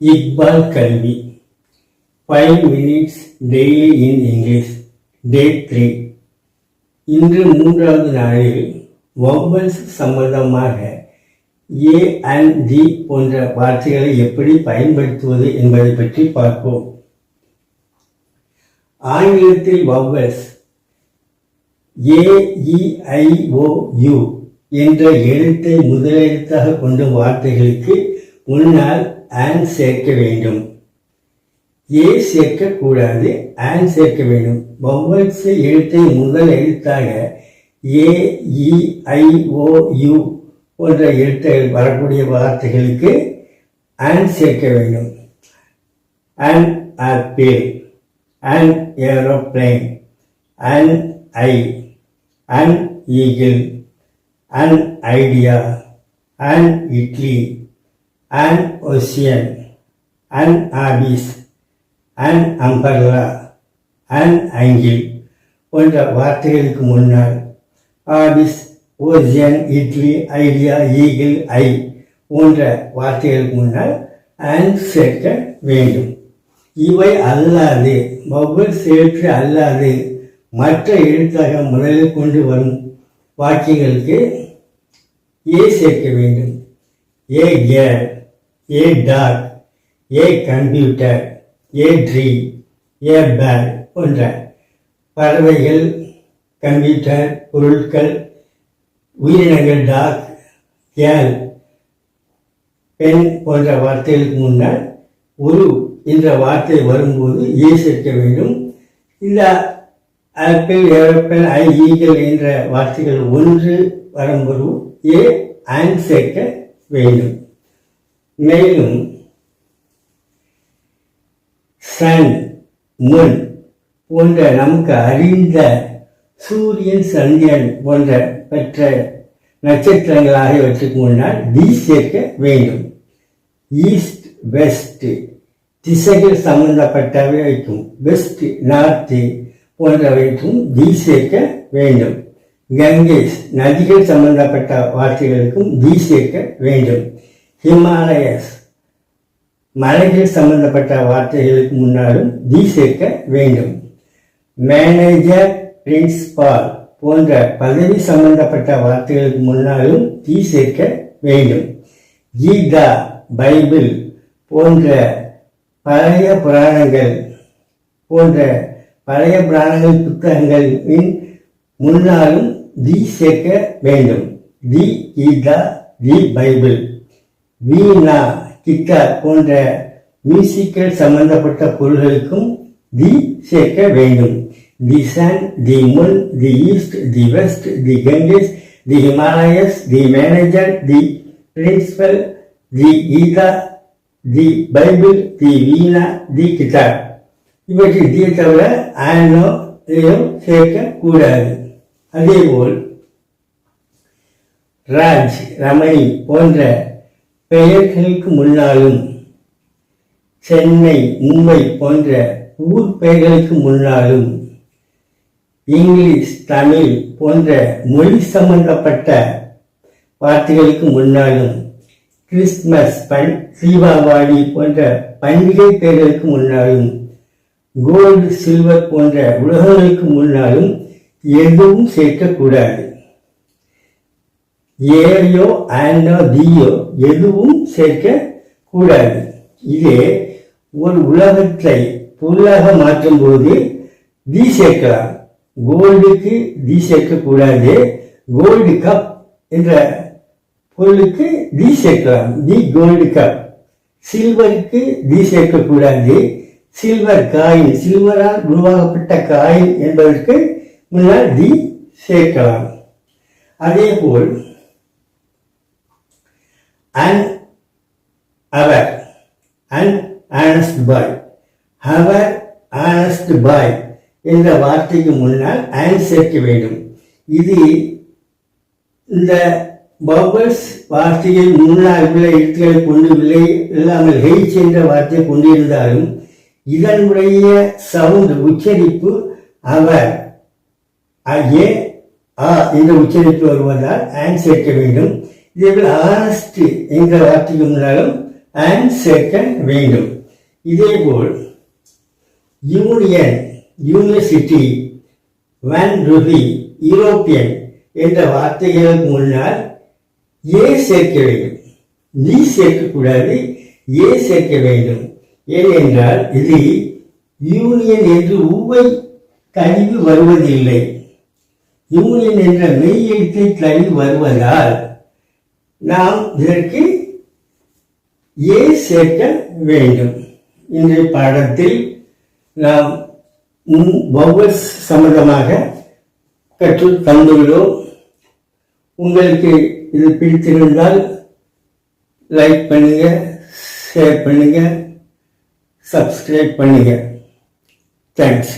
இக்பால் கல்வி. Five minutes daily in English day three இன்று மூன்றாவது நாளில் வம்பல்ஸ் சம்பந்தமாக ஏ அண்ட் தி போன்ற வார்த்தைகளை எப்படி பயன்படுத்துவது என்பதை பற்றி பார்ப்போம். ஆங்கிலத்தில் வவ்வல்ஸ் ஏஇஐஓயு e, என்ற எழுத்தை முதலெழுத்தாக கொண்ட வார்த்தைகளுக்கு முன்னால் ஆன் சேர்க்க வேண்டும். ஏ சேர்க்கக்கூடாது ஆன் சேர்க்க வேண்டும். வவ்வல்ஸ் எழுத்தை முதல் எழுத்தாக ஏ இ ஐ ஓ யு போன்ற எழுத்துகள் வரக்கூடிய வார்த்தைகளுக்கு ஆன் சேர்க்க வேண்டும். And apple and aeroplane and I and eagle and idea and idli an ocean an abyss, an umbrella an uncle போன்ற வார்த்தைகளுக்கு முன்னால் office ocean idli idea eagle I போன்ற வார்த்தைகளுக்கு முன்னால் அன் சேர்க்க வேண்டும். இவை அல்லாது வவ்வல் சேர்த்து அல்லாது மற்ற எழுத்தாக முதலில் கொண்டு வரும் வாக்கியங்களுக்கு ஏ சேர்க்க வேண்டும். A car a dog a computer a tree a bird போன்ற பறவைகள் கம்ப்யூட்டர் பொருட்கள் உயிரினங்கள் டாக் கேல் பெண் போன்ற வார்த்தைகளுக்கு முன்னால் ஒரு என்ற வார்த்தை வரும்போது ஏ சேர்க்க வேண்டும். இந்த ஆப்பிள் ஏரோப்பிள் ஐ ஈகல் என்ற வார்த்தைகள் ஒன்று வரும்போது ஏ ஆன் சேர்க்க வேண்டும். மேலும் சன் முன் போன்ற நமக்கு அறிந்த சூரியன் சந்திரன் போன்ற பெற்ற நட்சத்திரங்கள் ஆகியவற்றுக்கு முன்னால் டி சேர்க்க வேண்டும். ஈஸ்ட் வெஸ்ட் திசைகள் சம்பந்தப்பட்டவைக்கும் வெஸ்ட் நார்த்து போன்றவைக்கும் டி சேர்க்க வேண்டும். கங்கேஸ் நதிகள் சம்பந்தப்பட்ட வார்த்தைகளுக்கும் டி சேர்க்க வேண்டும். ஹிமாலயஸ் மலைகள் சம்பந்தப்பட்ட வார்த்தைகளுக்கு முன்னாலும் டி சேர்க்க வேண்டும். மேனேஜர் பிரின்ஸ்பால் போன்ற பதவி சம்பந்தப்பட்ட வார்த்தைகளுக்கு முன்னாலும் டி சேர்க்க வேண்டும். கீதா பைபிள் போன்ற பழைய புராணங்கள் போன்ற பழைய புராணங்கள் புத்தகங்களின் முன்னாலும் தி சேர்க்க வேண்டும். The Gita the Bible. Veena guitar போன்ற மியூசிக்கல் சம்பந்தப்பட்ட பொருள்களுக்கும் தி சேர்க்க வேண்டும். The sun the moon the east the west the Ganges the Himalayas the manager the principal the Gita the Bible the veena the guitar இவற்றை the தவிர ஆனோ இதையும் சேர்க்க கூடாது அதேபோல் ராஜ் ரமணி போன்ற பெயர்களுக்கு முன்னாலும் சென்னை மும்பை போன்ற ஊர் பெயர்களுக்கு முன்னாலும் இங்கிலீஷ் தமிழ் போன்ற மொழி சம்பந்தப்பட்ட வார்த்தைகளுக்கு முன்னாலும் கிறிஸ்துமஸ் பண் தீபாவளி போன்ற பண்டிகை பெயர்களுக்கு முன்னாலும் கோல்டு சில்வர் போன்ற உலகங்களுக்கு முன்னாலும் எதுவும் சேர்க்கக்கூடாது. ஏயோ ஆண்டோ தியோ எதுவும் சேர்க்க கூடாது இதே ஒரு உலகத்தை பொருளாக மாற்றும் போது தி சேர்க்கலாம். கோல்டுக்கு தி சேர்க்கக்கூடாது. கோல்டு கப் என்ற பொருளுக்கு தி சேர்க்கலாம். The gold cup. சில்வருக்கு தி சேர்க்கக்கூடாது. சில்வர் காயின் சில்வரால் உருவாக்கப்பட்ட காயின் என்பதற்கு முன்னால் தி சேர்க்கலாம். அதே போல் an hour an honest boy hour honest boy என்ற வார்த்தைக்கு முன்னால் அன் சேர்க்க வேண்டும். இது இந்த பபல்ஸ் வார்த்தையை முன்னால் உள்ள எழுத்துக்களை கொண்டு விலை இல்லாமல் ஹெய்ச் என்ற வார்த்தையை கொண்டிருந்தாலும் இதனுடைய சவுண்ட் உச்சரிப்பு அவர் ஏ ஆ இந்த உச்சரிப்பு வருவதால் ஆன் சேர்க்க வேண்டும். இதேபோல் ஆரஸ்ட் என்ற வார்த்தைக்கு முன்னாலும் அண்ட் சேர்க்க வேண்டும். இதேபோல் union university one rupee European என்ற வார்த்தைகளுக்கு முன்னால் ஏ சேர்க்க வேண்டும். நீ சேர்க்கக்கூடாது ஏ சேர்க்க வேண்டும். ஏனென்றால் இது யூனியன் என்று உவை கழிவு வருவதில்லை. யூனியன் என்ற மெய் எழுத்தை தள்ளி வருவதால் நாம் இதற்கு ஏ சேர்க்க வேண்டும். இன்றைய பாடத்தில் நாம் வவ்வல்ஸ் சம்பந்தமாக கற்று தந்துள்ளோம். உங்களுக்கு இது பிடித்திருந்தால் லைக் பண்ணுங்க ஷேர் பண்ணுங்க சப்ஸ்கிரைப் பண்ணுங்க. தேங்க்ஸ்.